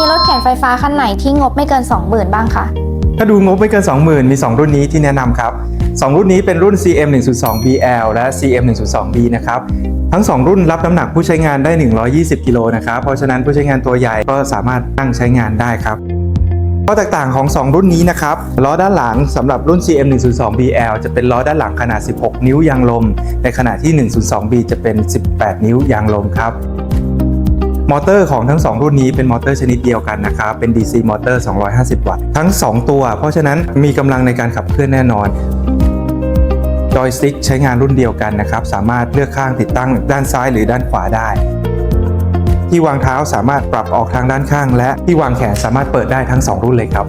มีรถเข็นไฟฟ้าคันไหนที่งบไม่เกิน 20,000 บ้างคะถ้าดูงบไม่เกิน 20,000 มี 2 รุ่นนี้ที่แนะนำครับ 2 รุ่นนี้เป็นรุ่น CM 1.2 BL และ CM 1.2 B นะครับทั้ง 2 รุ่นรับน้ำหนักผู้ใช้งานได้ 120 กิโลนะครับ เพราะฉะนั้นผู้ใช้งานตัวใหญ่ก็สามารถนั่งใช้งานได้ครับข้อแตกต่างของ 2 รุ่นนี้นะครับล้อด้านหลังสำหรับรุ่น CM 1.2 BL จะเป็นล้อด้านหลังขนาด 16 นิ้วยางลม ในขณะที่1.2 B จะเป็น 18 นิ้วยางลมครับ มอเตอร์ของทั้ง 2 รุ่นนี้เป็นมอเตอร์ชนิดเดียวกันนะครับเป็น DC มอเตอร์ 250 วัตต์ทั้ง 2 ตัว เพราะฉะนั้นมีกำลังในการขับเคลื่อนแน่นอนจอยสติ๊กใช้งานรุ่นเดียวกันนะครับสามารถเลือกข้างติดตั้งด้านซ้ายหรือด้านขวาได้ ที่วางเท้าสามารถปรับออกทางด้านข้าง และที่วางแขนสามารถเปิดได้ทั้ง 2 รุ่นเลยครับ